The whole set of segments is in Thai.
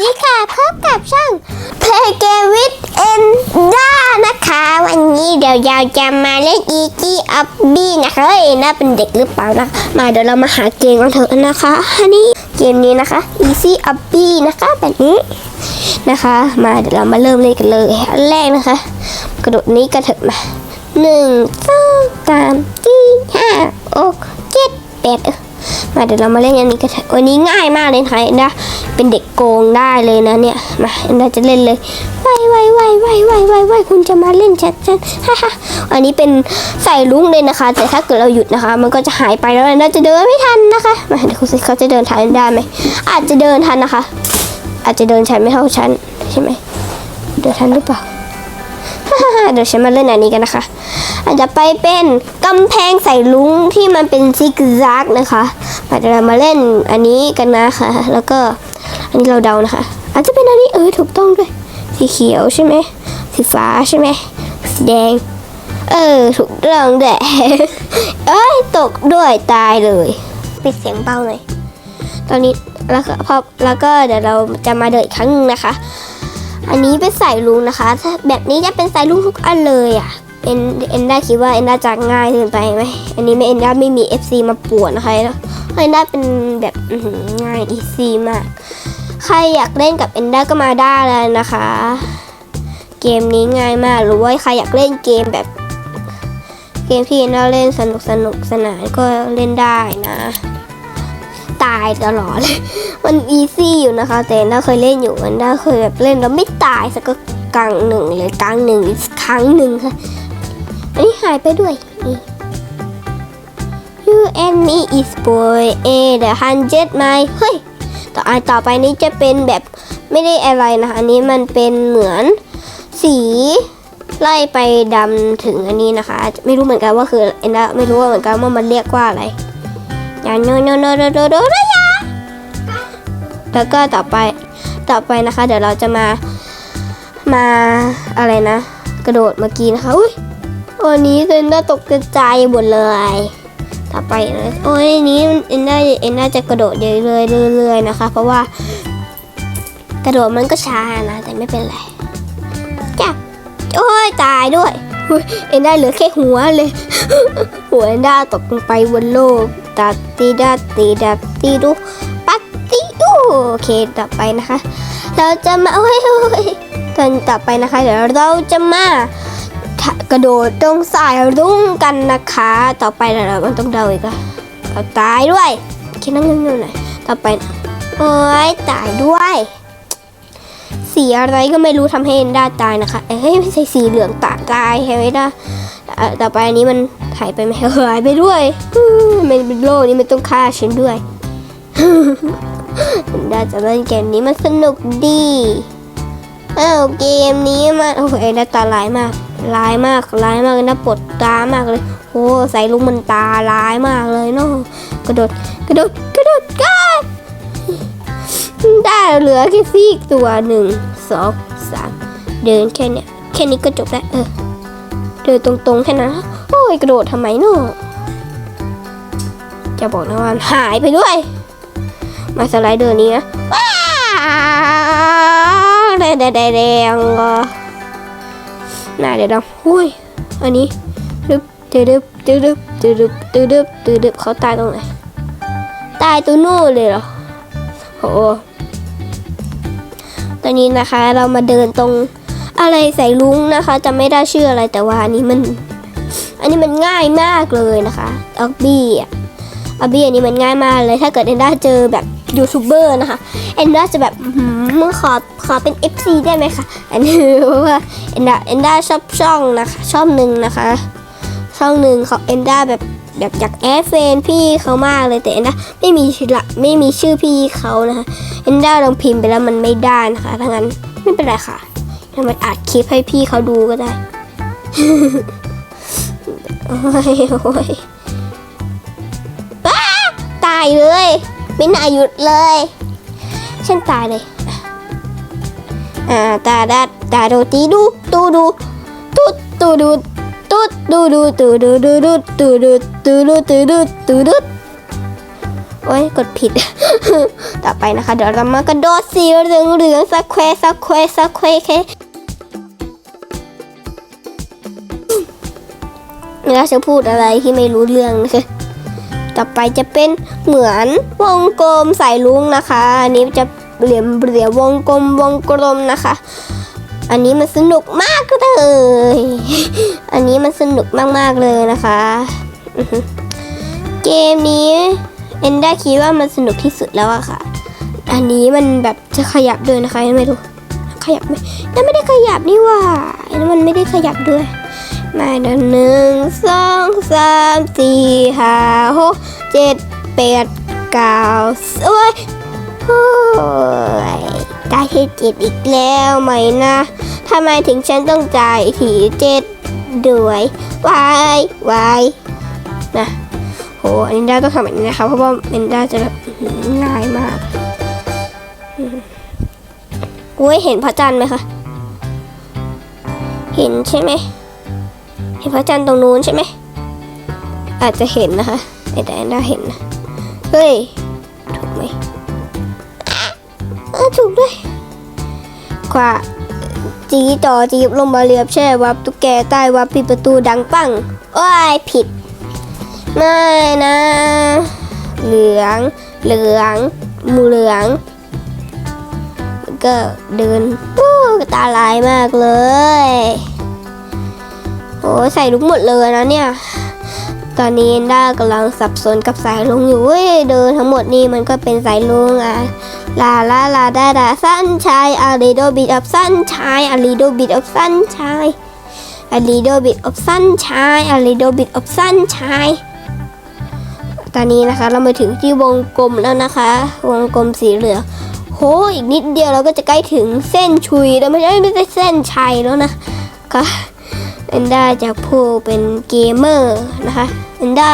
ดีค่ะพบกับช่อง Play Game with Enda นะคะ วันนี้เดี๋ยวเราจะมาเล่น Easy u b b y นะคะเฮ้ยน่าเป็นเด็กหรือเปล่านะ มาเดี๋ยวเรามาหาเกมกันเถอะนะคะอันนี้เกมนี้นะคะ Easy u b b นะคะแบบนี้นะคะ มาเดี๋ยวเรามาเริ่มเล่นกันเลยอันแรกนะคะ กระโดดนี้กันเถอะมาหนึ่งสองสามสี่ห้าหกเจ็ดแปดเออ มาเดี๋ยวเรามาเล่นอันนี้กันอะวันนี้ง่ายมากเลยนะคะเนดาเป็นเด็กโกงได้เลยนะเนี่ยมาเอ็นดาจะเล่นเลยไวไวไวไวไวไวไวคุณจะมาเล่นชัดชัดฮ่าฮ่าอันนี้เป็นใส่ลุ้งเลยนะคะ แต่ถ้าเกิดเราหยุดนะคะ มันก็จะหายไปแล้วเอ็นดาจะเดินไม่ทันนะคะมาเดี๋ยวคุณสิเขาจะเดินทันเอ็นดาไหมอาจจะเดินทันนะคะ อาจจะเดินชันไม่เท่าฉันใช่ไหมเดินทันหรือเปล่า เดี๋ยวฉันมาเล่นอันนี้กันนะคะอาจจะไปเป็นกำแพงใส่ลุงที่มันเป็นซิกแซกนะคะอาจจะเรามาเล่นอันนี้กันนะคะ แล้วก็อันนี้เราเดานะคะ อาจจะเป็นอันนี้เออถูกต้องด้วยสีเขียวใช่ไหมสีฟ้าใช่ไหมสีแดง เออถูกต้องด้วยเอ้ยตกด้วยตายเลย ปิดเสียงเบาหน่อยตอนนี้แล้วก็พอแล้วก็เดี๋ยวเราจะมาเดินอีกครั้งหนึงนะคะ อันนี้เป็นสายลุงนะคะถ้าแบบนี้จะเป็นสายลุงทุกอันเลยอะเอ็นเอ็นด้าคิดว่าเอ็นด้าจะง่ายเกินไปไหมอันนี้ไม่เอ็นด้าไม่มี FC มาปวนนะคะเอ็นด้าเป็นแบบง่ายอีซี่มาก ใครอยากเล่นกับเอ็นด้าก็มาได้เลยนะคะ เกมนี้ง่ายมากหรือว่าใครอยากเล่นเกมแบบ เกมที่เอ็นด้าเล่นสนุกสนุกสนานก็เล่นได้นะ ตายตลอดเลยมันอีซี่อยู่นะคะแต่เอ็นด้าเคยเล่นอยู่เอ็นด้าเคยแบบเล่นแล้วไม่ตายสักกลางหนึ่งเลยกลางหนึ่งอีกครั้งหนึ่งค่ะ อันนี้หายไปด้วย You and me is boy A the hundred mile เฮ้ยต่ออันต่อไปนี้จะเป็นแบบไม่ได้อะไรนะคะอันนี้มันเป็นเหมือนสีไล่ไปดำถึงอันนี้นะคะ ไม่รู้เหมือนกันว่าคือเอ็นดาไม่รู้ว่าเหมือนกันว่ามันเรียกว่าอะไร ย่าโนโนโนโนโนโนโนยาแล้วก็ต่อไปต่อไปนะคะ เดี๋ยวเราจะมามาอะไรนะ กระโดดเมื่อกี้นะคะอุ้ยวันนี้เอ็นด้าตกกระจายหมดเลย ต่อไปนะโอ้ยอันนี้เอ็นด้าเอ็นด้าจะกระโดดเรื่อยๆเรื่อยๆนะคะ เพราะว่ากระโดดมันก็ช้านะแต่ไม่เป็นไรจ้ะโอ้ยตายด้วย เอ็นด้าเหลือแค่หัวเลย หัวเอ็นด้าตกลงไปบนโลกตัดตีดาตีดับตีดูปัตติดูโอเคต่อไปนะคะ เราจะมาโอ้ยโอ้ยตอนต่อไปนะคะ เดี๋ยวเราจะมากระโดดตรงสายรุ้งกันนะคะ ต่อไปเรามันต้องเดาอีกอะเอาตายด้วยคิดน้ำเงินหน่อยต่อไปโอ้ยตายด้วย สีอะไรก็ไม่รู้ทำให้เอ็นด้าตายนะคะ เอ้ยไม่ใช่สีเหลืองตาตายใช่ไหมด้าต่อไปอันนี้มันหายไปไหมหายไปด้วยมันเป็นโลกนี้มันต้องฆ่าฉันด้วยเอ็นด้าจะเล่นเกมนี้มันสนุกดีอ้าวเกมนี้มันโอ้โหเอ็นด้าตาลายมากร้ายมากร้ายมากเลยนะปวดตามากเลยโอ้ใส่ลุงมันตาร้ายมากเลยเนาะกระโดดกระโดดกระโดดกัน ได้เหลือแค่ซีกตัวหนึ่งสองสามเดินแค่เนี้ยแค่นี้ก็จบแล้วเออเดินตรงๆแค่นั้นโอ้ยกระโดดทำไมเนาะจะบอกนะว่าหายไปด้วย มาสไลด์เดอร์นี้นะว้าแดงแดงแดงแดงอะน่าเดี๋ยวดำหุ้ยอันนี้ดึบตึดึบตึดึบตึดึบตึดึบตึดึบเขาตายตรงไหนตายตัวนู่นเลยเหรอโห ตอนนี้นะคะ เรามาเดินตรงอะไรใส่ลุงนะคะจะไม่ได้ชื่ออะไรแต่ว่าอันนี้มัน อันนี้มันง่ายมากเลยนะคะออบบี้อะออบบี้อันนี้มันง่ายมากเลยถ้าเกิดเอ็นด้าเจอแบบยูทูบเบอร์นะคะเอ็นด้าจะแบบอื้อขอขอเป็น FC ได้ไหมคะอันนี้เพราะว่าเอ็นด้าเอ็นด้าชอบช่องนะคะ ช่องหนึ่งนะคะ ช่องหนึ่งเขาเอ็นด้าแบบ แบบอยากแอดเฟนพี่เขามากเลยแต่เอ็นด้าไม่มีชื่อละไม่มีชื่อพี่เขานะคะเอ็นด้าลองพิมพ์ไปแล้วมันไม่ได้นะคะถ้างั้นไม่เป็นไรค่ะถ้ามันอัดคลิปให้พี่เขาดูก็ได้โอ้ยโอ้ยตายเลยไม่น่าหยุดเลยฉันตายเลยอ่าตาดาตาโดตีดูตูดูตูตูดู ตูดูดูตูดูดูดูตูดูตูดูตูดูตูดูโอ้ยกดผิด ต่อไปนะคะ เดี๋ยวเรามากระโดดสีเหลืองเหลืองสแควร์สแควร์สแควร์เคเราจะพูดอะไรที่ไม่รู้เรื่องนะคะต่อไปจะเป็นเหมือนวงกลมใสายลุงนะคะ อันนี้จะเหลี่ยมเหลี่ยมวงกลมวงกลมนะคะ อันนี้มันสนุกมากเลย อันนี้มันสนุกมากๆเลยนะคะ เกมนี้เอนด้าคิดว่ามันสนุกที่สุดแล้วอะค่ะ อันนี้มันแบบจะขยับด้วยนะคะไม่รู้ขยับไหมนั่นไม่ได้ขยับนี่ว่านั่นมันไม่ได้ขยับด้วย มาดินหนึ่งสองสามสี่ห้าหกเจ็ดแปดเก้าโอ้ยโอ้ย ได้ที่เจ็ดอีกแล้วไหมนะทำไมถึงฉันต้องจ่ายทีเจ็ดด้วยวายวายนะโหอันนี้ได้ต้องทำแบบนี้นะคะเพราะว่าเอนด้าจะแบบง่ายมากอืมโอ้ยเห็นพระจันทร์ไหมคะเห็นใช่ไหมเห็นพระจันทร์ตรงนู้นใช่ไหมอาจจะเห็นนะคะแต่แอนด้าเห็นนะเฮ้ยถูกไหม ออถูกด้วยขวาจีต่อจีบลงมาเรียบแช่วับตุ๊กแกใต้วับปิดประตูดังปังโอ้ยผิด ไม่นะ เหลือง เหลืองหมูเหลือง ก็เดินปู้ตาลายมากเลยโอ้ใส่ลุกหมดเลยนะเนี่ย ตอนนี้ด้ากำลังสับสนกับสายลุงอยู่เว้ยเดินทั้งหมดนี่มันก็เป็นสายลุงอะ ลาลาลาดาดาสั้นชายอาริโดบิดอับสั้นชายอาริโดบิดอับสั้นชายอาริโดบิดอับสั้นชายอาริโดบิดอับสั้นชายตอนนี้นะคะเรามาถึงที่วงกลมแล้วนะคะ วงกลมสีเหลืองโหอีกนิดเดียวเราก็จะใกล้ถึงเส้นชุยแล้วไม่ใช่ไม่ใช่เส้นชัยแล้วนะก็เอนด้าจากผู้เป็นเกมเมอร์นะคะเอนด้า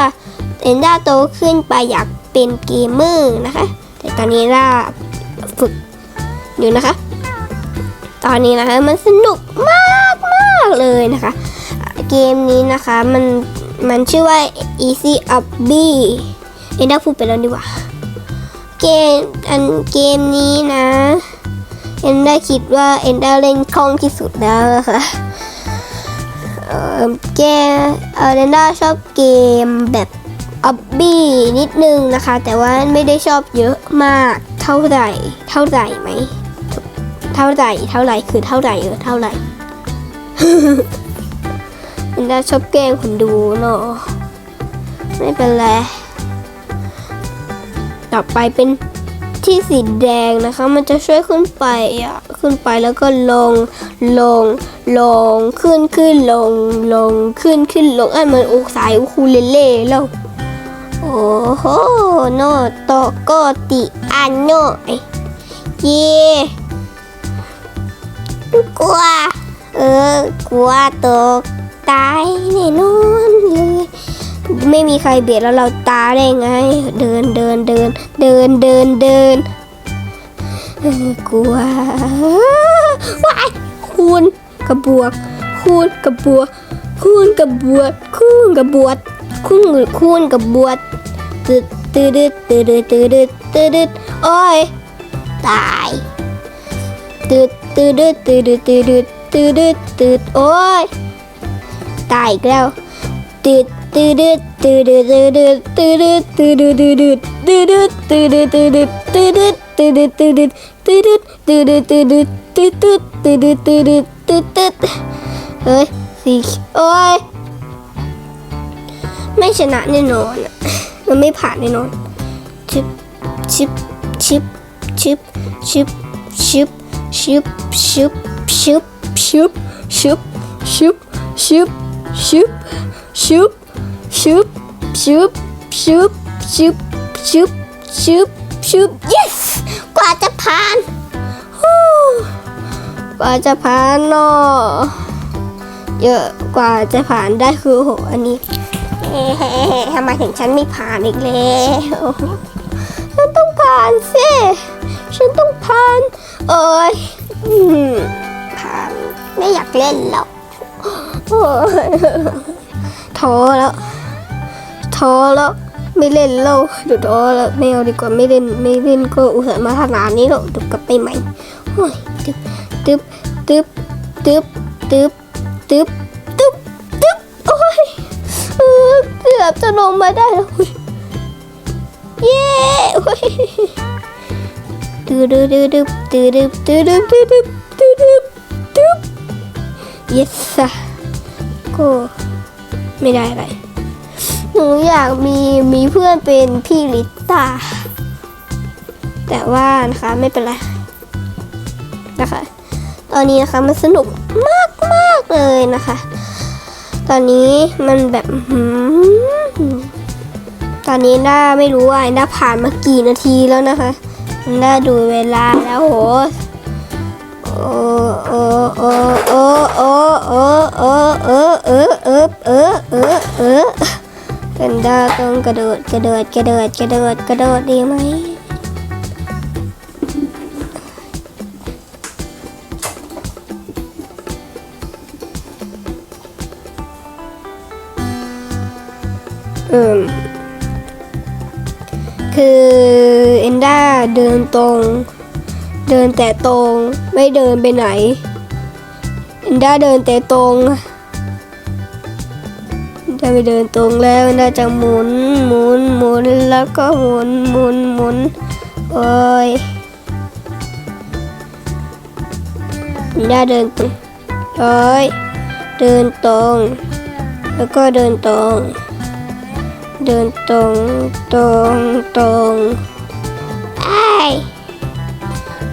เอนด้าโตขึ้นไปอยากเป็นเกมเมอร์นะคะ แต่ตอนนี้ด้า ฝึกอยู่นะคะ ตอนนี้นะคะมันสนุกมากมากเลยนะคะ เกมนี้นะคะมันมันชื่อว่า Easy Up B เอ็นด้าพูดไปแล้วดีกว่า เกมอันเกมนี้นะเอ็นด้าคิดว่าเอ็นด้าเล่นคล่องที่สุดแล้วนะคะเอ่อเกมเอ่อเอ็นด้าชอบเกมแบบอับบี้นิดนึงนะคะ แต่ว่าไม่ได้ชอบเยอะมาก เท่าไหร่ เท่าไหร่ไหม เท่าไหร่ เท่าไหร่คือเท่าไหร่เออเท่าไหร่เอ็นด้าชอบแกล้งคนดูเนาะไม่เป็นไร ต่อไปเป็นที่สีแดงนะคะ มันจะช่วยขึ้นไปอะขึ้นไปแล้วก็ลง ลง ลง ขึ้นขึ้นลง ลง ขึ้นขึ้นลงอะเหมือนอุกสายอุคูเลเล่แล้ว โอ้โหโนโตโกติอันโนเอ้ยเย่กลัว เออกลัวตกตายแน่นอนเลยไม่มีใครเบียดแล้วเราตายได้ไง เดินเดินเดินเดินเดินเดินเออกลัวว้ายคูณกระบวกคูณกระบวกคูณกระบวกคูณกระบวก คูณคูณกระบวกตึดตึดตึดตึดตึดตึดตึดโอ้ยตายตึดตึดตึดตึดตึดตึดตึดโอ้ยตายอีกแล้วตึดตืดตืดตืดดตืดดตืดดตืดดตืดดตืดดตืดดตืดดตืดดตืดตืดตืดตืดตืดตืดตืดตืดตืดตืดเฮ้ยสี่โอ้ย ไม่ชนะแน่นอนมันไม่ผ่านแน่นอน ชิบชิบชิบชิบชิบชิบชิบชิบชิบชิบชิบชิบชิบชิบชิบชุบชุบชุบชุบชุบชุบชุบ yes กว่าจะผ่านกว่าจะผ่านเนาะเยอะกว่าจะผ่านได้คือโหอันนี้ ทำไมถึงฉันไม่ผ่านอีกแล้วฉันต้องผ่านสิฉันต้องผ่าน เอ้ยผ่านไม่อยากเล่นแล้วท้อแล้วท้อแล้วไม่เล่นแล้วหยุดยวท้อแล้วไม่เอาดีกว่าไม่เล่นไม่เล่นก็อุตส่าห์มาขนาดนี้แล้วเดี๋กลับไปใหม่โยตึ๊บตึ๊บตึ๊บตึ๊บตึ๊บตึ๊บ เกือบจะลงมาได้แล้วอุ๊ยเย้โอ้ยตื้อดื้อดื้อดื้อตื้อดื้อตื้อดื้อตื้อดื้อตื้อดื้อตึ๊บ yes อะก็ไม่ได้อะไร หนูอยากมีมีเพื่อนเป็นพี่ลิต้าแต่ว่านะคะไม่เป็นไรนะคะ ตอนนี้นะคะมันสนุกมากมากๆเลยนะคะ ตอนนี้มันแบบหือตอนนี้น่าไม่รู้ว่าน่าผ่านมากี่นาทีแล้วนะคะน่าดูเวลาแล้วโหโอ้โอ้โอ้โอ้โอ้โอ้โอ้เออเออเออเออเออเออเป็นดาต้องกระโดดกระโดดกระโดดกระโดดกระโดดดีไหม อืมคือเอนด้าเดินตรง เดินแต่ตรงไม่เดินไปไหนเอนด้าเดินแต่ตรงเอนด้าไปเดินตรงแล้วเอนด้าจะหมุนหมุนหมุนแล้วก็หมุนหมุนหมุนโอ้ยเอนด้าเดินตรงโอ้ยเดินตรง แล้วก็เดินตรง เดินตรงตรงตรงไอ้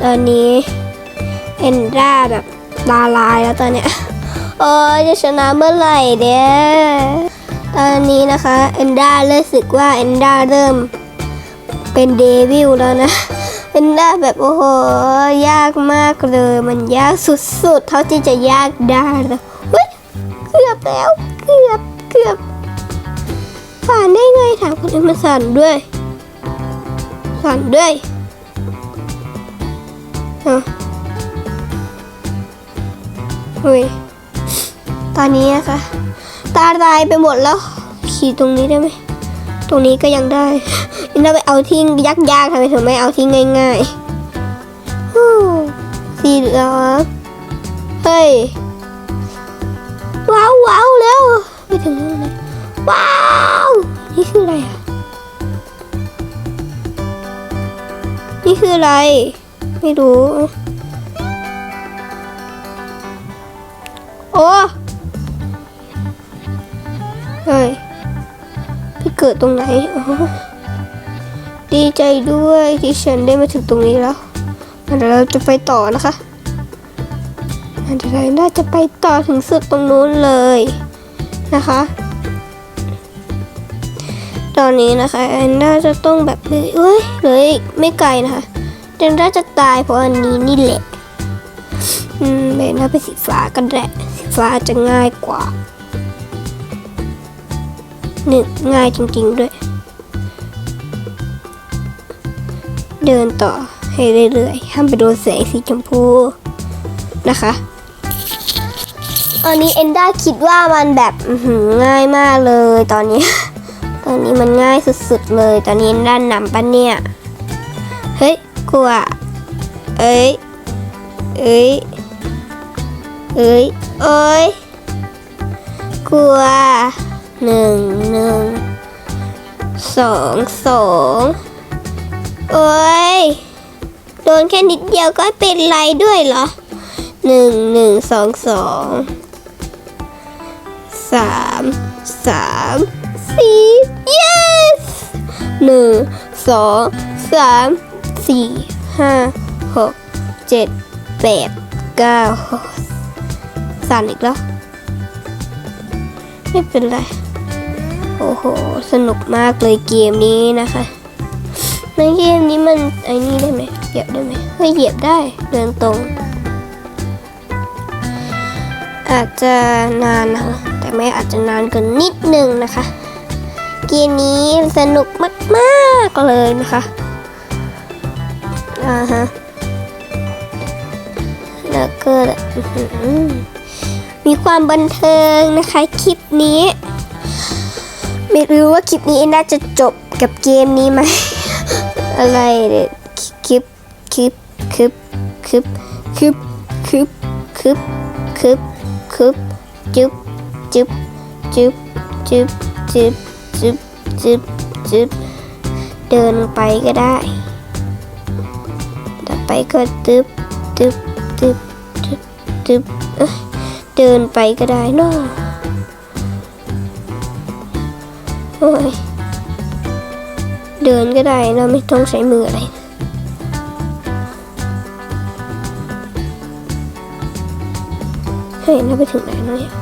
ตอนนี้เอนด้าแบบลาลายแล้วตอนเนี้ยโอ้ยจะชนะเมื่อไหร่เด้ตอนนี้นะคะเอนด้ารู้สึกว่าเอนด้าเริ่มเป็นเดวิลแล้วนะเอนด้าแบบโอ้โหยากมากเลย มันยากสุดๆ เท่าที่จะยากได้แล้วเฮ้ยเกือบแล้วเกือบ เกือบผ่นได้ไงถามคนอื่นมาสั่นด้วย สั่นด้วยอะเฮ้ยตอนนี้นะคะ ตาลายไปหมดแล้ว ขี่ตรงนี้ได้ไหม ตรงนี้ก็ยังได้นี่เราไปเอาที่ยากๆทำไมถึงไม่เอาที่ง่ายๆฮู้สีเหลืองเฮ้ย ว้าวว้าวแล้วไปถึงตรงไหนว้าว นี่คืออะไรอะ นี่คืออะไร ไม่รู้ โอ้เฮ้ยพี่เกิดตรงไหนโอ้ดีใจด้วยที่ฉันได้มาถึงตรงนี้แล้วเดี๋ยวเราจะไปต่อนะคะเดี๋ยวเราน่าจะไปต่อถึงสุดตรงนู้นเลยนะคะ ตอนนี้นะคะแอนด้าจะต้องแบบเลยเอ้ยเหลยไม่ไกลนะคะแอนด้าจะตายเพราะอันนี้นี่แหละอืมแอนด้าไปสีฟ้ากันแหละสีฟ้าจะง่ายกว่าหนึ่งง่ายจริงๆด้วย เดินต่อให้เรื่อยๆห้ามไปโดนแสงสีชมพูนะคะอันนี้เอนด้าคิดว่ามันแบบง่ายมากเลยตอนนี้ อนนี้มันง่ายสุดๆเลย ตอนนี้ด้านนำปะเนี่ย เฮ้ยกลัว เอ้ย เอ้ย เอ้ย เอ้ย กลัวหนึ่งหนึ่งสองสองเอ้ย โดนแค่นิดเดียวก็เป็นไรด้วยเหรอหนึ่งหนึ่งสองสองสามสาม สี่ yes หนึ่งสองสามสี่ห้าหกเจ็ดแปดเก้าสั่นอีกแล้ว ไม่เป็นไร โอ้โห สนุกมากเลยเกมนี้นะคะในเกมนี้มันไอ้นี่ได้ไหมเหยียบได้ไหมเฮ้ยเหยียบได้เดินตรง อาจจะนานนะคะแต่ไม่อาจจะนานเกินนิดนึงนะคะ เกมนี้สนุกมากๆเลยนะคะอ่าฮะแล้วก็มีความบันเทิงนะคะคลิปนี้ ไม่รู้ว่าคลิปนี้น่าจะจบกับเกมนี้ไหม อะไรเนี่ยคลิปคลิปคลิปคลิปคลิปคลิปคลิปคลิปคลิปจุ๊บจุ๊บจุ๊บจุ๊บจุ๊บ จุ๊บจุ๊บจุ๊บเดินไปก็ได้ ต่อไปก็ตึ๊บตึ๊บตึ๊บตึ๊บตึ๊บเอ้ยเดินไปก็ได้เนาะโอ้ยเดินก็ได้เราไม่ต้องใช้มืออะไรเฮ้ยเราไปถึงไหนแล้วเนี่ย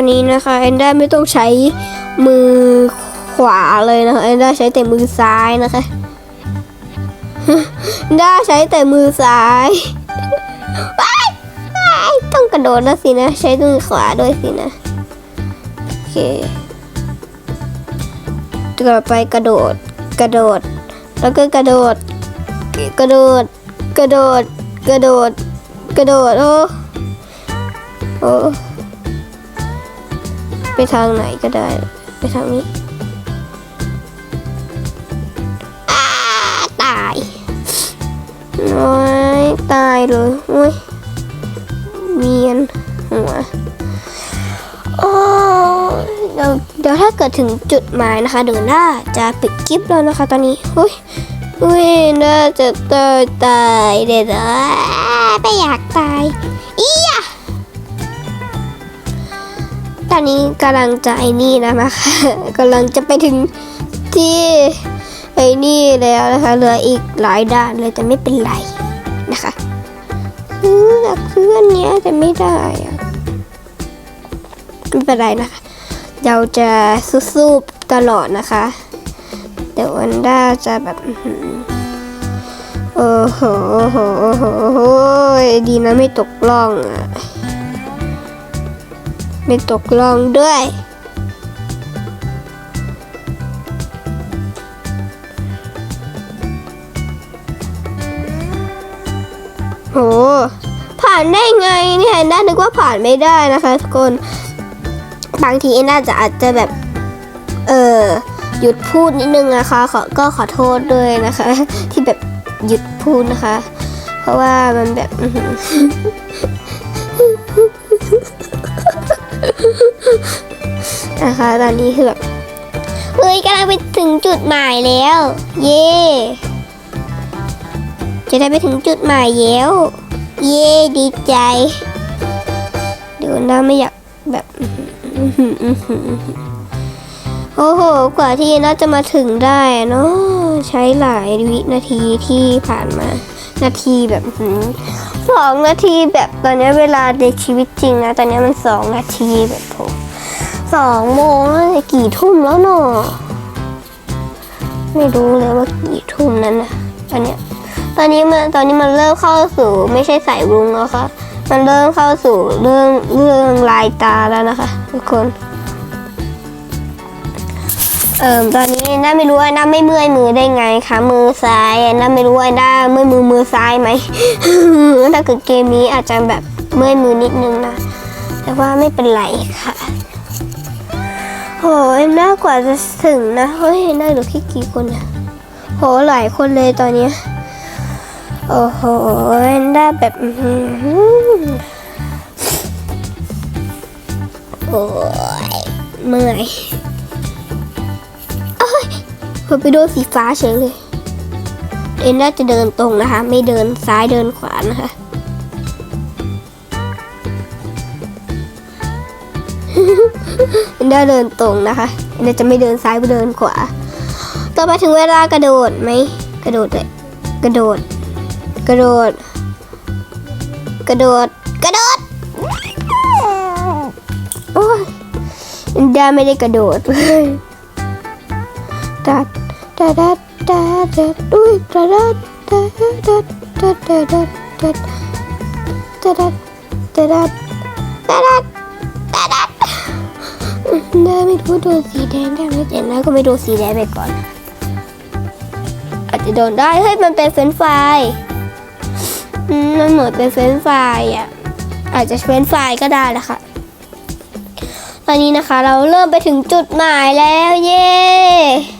ตอนนี้นะคะแอนด้าไม่ต้องใช้มือขวาเลยนะคะแอนด้าใช้แต่มือซ้ายนะคะแอนด้าใช้แต่มือซ้ายว้ายว้ายต้องกระโดดแล้วสินะ ใช้มือขวาด้วยสินะ โอเคต่อไปกระโดด กระโดด แล้วก็กระโดด กระโดด กระโดด กระโดด กระโดด โอ้ โอ้ ไปทางไหนก็ได้ ไปทางนี้าตายน้อยตายเลยโอ้ยเวียนหัวโอ้เดี๋ยวเดี๋ยวถ้าเกิดถึงจุดหมายนะคะเดี๋ยวน่าจะปิดคลิปแล้วนะคะตอนนี้อุ้ยอุ้ยน่าจะตายตายเด็ดอะไม่อยากตายอียะ ตอนนี้กำลังจะไอ้นี่นะคะกำลังจะไปถึงที่ไอ้นี่แล้วนะคะเหลืออีกหลายด้านเลยแต่ไม่เป็นไรนะคะซื้ออยากซื้ออันเนี้ยแต่ไม่ได้อะไม่เป็นไรนะคะเราจะสู้ๆตลอดนะคะแต่วันด้าจะแบบโอ้โหโอ้โหโอ้โหโอ้โหดีนะไม่ตกล่องอะ ไม่ตกลงด้วย โห ผ่านได้ไงเนี่ยน่านึกว่าผ่านไม่ได้นะคะทุกคนบางทีน่าจะอาจจะแบบ เออหยุดพูดนิดนึงนะคะขอก็ขอโทษด้วยนะคะ ที่แบบหยุดพูดนะคะ เพราะว่ามันแบบ นะคะ ตอนนี้คือแบบเฮ้ยกำลังไปถึงจุดหมายแล้ว เย่จะได้ไปถึงจุดหมายแล้ว เย่ดีใจเดี๋ยวน้าไม่อยากแบบโอ้โห กว่าที่น่าจะมาถึงได้เนาะใช้หลายวินาทีที่ผ่านมา นาทีแบบ สองนาทีแบบตอนนี้เวลาในชีวิตจริงนะ ตอนนี้มันสองนาทีแบบผมสองโมงแล้วกี่ทุ่มแล้วเนาะไม่รู้เลยว่ากี่ทุ่มนั้นนะตอนเนี้ยตอนนี้มันตอนนี้มันเริ่มเข้าสู่ ไม่ใช่สายรุ้งแล้วค่ะมันเริ่มเข้าสู่เรื่องเรื่องลายตาแล้วนะคะ ทุกคน เอ่อตอนนี้ น่าไม่รู้ว่าน่าไม่เมื่อยมือได้ไงคะมือซ้ายน่าไม่รู้ว่าน่าเมื่อยมือมือซ้ายไหมถ้าเกิดเกมนี้อาจจะแบบเมื่อยมือนิดนึงนะ แต่ว่าไม่เป็นไรค่ะโหยน่ากว่าจะถึงนะเฮ้ยน่าเหลือแค่กี่คนเนี่ยโหหลายคนเลยตอนนี้โอ้โหได้แบบโอ้ยเมื่อย พอไปโดนสีฟ้าเฉยเลย เอ็นน่าจะเดินตรงนะคะ ไม่เดินซ้ายเดินขวานะคะ เอ็นด้าเดินตรงนะคะ เอ็นด้าจะไม่เดินซ้ายไปเดินขวา ต่อไปถึงเวลากระโดดไหม กระโดดเลย กระโดด กระโดด กระโดด กระโดด โอ้ยเอ็นด้าไม่ได้กระโดดเลยตั ดตัดตัดตัดตัดอุ้ยตัดตัดตัดตัดตัดตัดตัดตัดตัดตัดตัดตัดตัดตัดได้ไม่รู้โดนสีแดงได้ไหมแต่น้าก็ไม่โดนสีแดงไปก่อน อาจจะโดนได้เฮ้ยมันเป็นเฟนช์ฟมันเหมือนเป็นเฟนช์ฟอะอาจจะเฟรนช์ฟก็ได้แหละค่ะตอนนี้นะคะเราเริ่มไปถึงจุดหมายแล้วเย้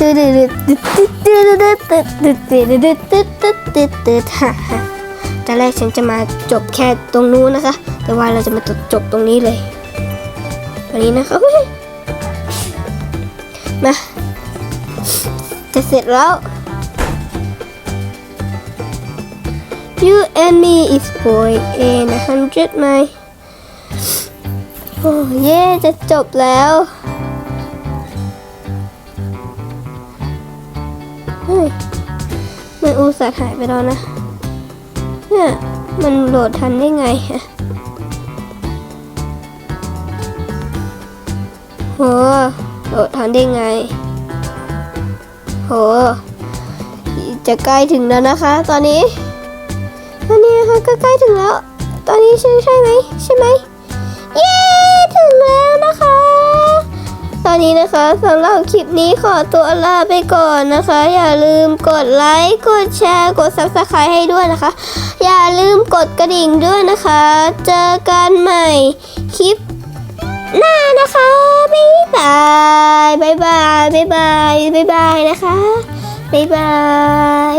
ดืดดืดดืดดืดตอนแรกฉันจะมาจบแค่ตรงนู้นนะคะ แต่ว่าเราจะมาจบตรงนี้เลยวันนี้นะคะมาจะเสร็จแล้ว You and me is boy in a hundred mile โอ้เย่จะจบแล้ว มัตส่าห์หายไปแล้วนะ เนี่ย มันโหลดทันได้ไงฮะโหโหลดทันได้ไง โห จะใกล้ถึงแล้วนะคะ ตอนนี้ตอนนี้นะคะก็ใกล้ถึงแล้ว ตอนนี้ใช่ใช่ไหมใช่ไหมเย้ ถึงแล้วนะคะ ตอนนี้นะคะสำหรับคลิปนี้ขอตัวลาไปก่อนนะคะ อย่าลืมกดไลค์กดแชร์กด subscribe ให้ด้วยนะคะ อย่าลืมกดกระดิ่งด้วยนะคะ เจอกันใหม่คลิปหน้านะคะบ๊ายบายบ๊ายบายบ๊ายบายบ๊ายบายนะคะบ๊ายบาย